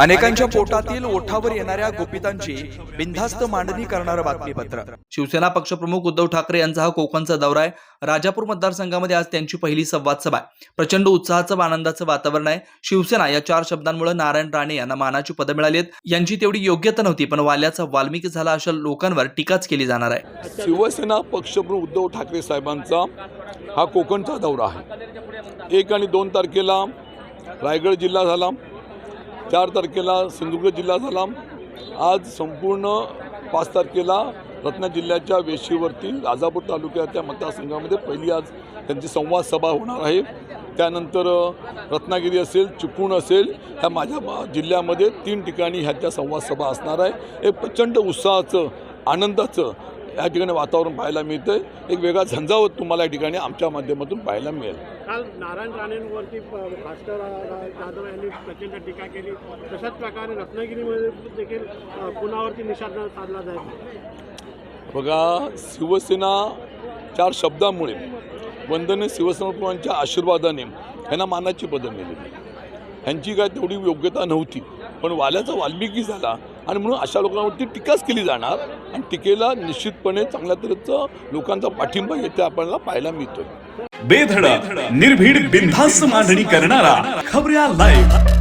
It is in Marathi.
अनेकांच्या पोटातील ओठावर येणाऱ्या गोपितांची बिनधास्त मांडणी करणारं बातमीपत्र. शिवसेना पक्षप्रमुख उद्धव ठाकरे यांचा हा कोकणचा दौरा आहे. राजापूर मतदारसंघामध्ये आज त्यांची पहिली संवाद सभा आहे. प्रचंड उत्साहाचं व आनंदाचं वातावरण आहे. शिवसेना या चार शब्दांमुळे नारायण राणे यांना मानाची पदं मिळाली आहेत. यांची तेवढी योग्यता नव्हती पण वाल्याचा वाल्मिकी झाला अशा लोकांवर टीकाच केली जाणार आहे. शिवसेना पक्षप्रमुख उद्धव ठाकरे साहेबांचा हा कोकणचा दौरा आहे. एक आणि दोन तारखेला रायगड जिल्हा झाला. चार तारखेला सिंधुदुर्ग जिल्हा झाला. आज संपूर्ण पाच तारखेला रत्ना जिल्ह्याच्या वेशीवरती राजापूर तालुक्याच्या मतदारसंघामध्ये पहिली आज त्यांची संवाद सभा होणार आहे. त्यानंतर रत्नागिरी असेल चिपळूण असेल ह्या माझ्या जिल्ह्यामध्ये तीन ठिकाणी ह्याच्या संवाद सभा असणार आहे. एक प्रचंड उत्साहाचं आनंदाचं या ठिकाणी वातावरण पाहायला मिळतं एक वेगळा झंझावत तुम्हाला या ठिकाणी आमच्या माध्यमातून पाहायला मिळेल. काल नारायण राणेंवरती भास्कर जाधव यांनी प्रचंड टीका केली. तशाच प्रकारे रत्नागिरीमध्ये देखील पुनावरती निशाणा साधला जाईल. बघा शिवसेना चार शब्दामुळे वंदनीय शिवसेनाप्रमुखांच्या आशीर्वादाने ह्यांना मानाची पदं मिळाली. ह्यांची काय तेवढी योग्यता नव्हती. पण वाल्याचा वाल्मिकी झाला आणि म्हणून अशा लोकांवरती टीकाच केली जाणार आणि टीकेला निश्चितपणे चांगल्या तऱ्हेचं लोकांचा पाठिंबा येथे आपल्याला पाहायला मिळतोय. बेधडक निर्भीड बिनधास्त मांडणी करणारा खबऱ्या लाईव्ह